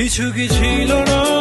কিছুকে ছিল না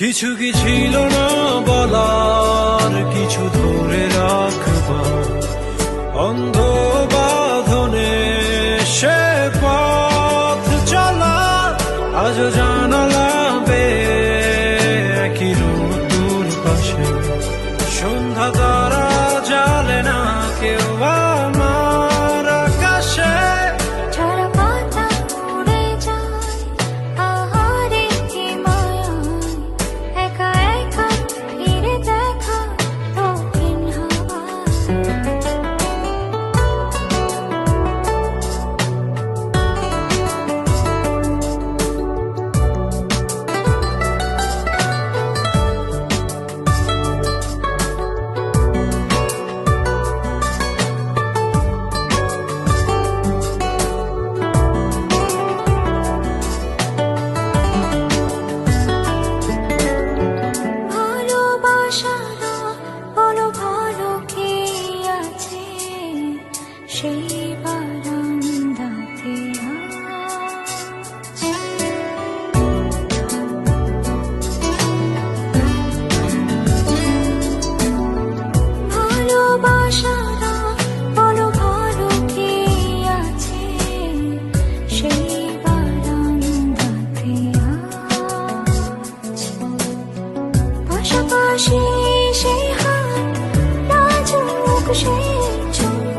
কিছু কি ছিল না বলার, কিছু ধরে রাখবার অন্ধ বাধনে সে পথ চলা, আজ জানাল সেই বারান্দাতে ভালোবাসারা বড় ভালো কি আছে? সেই বারান্দাতে পাশাপাশি সেই হাত রাজুক সেই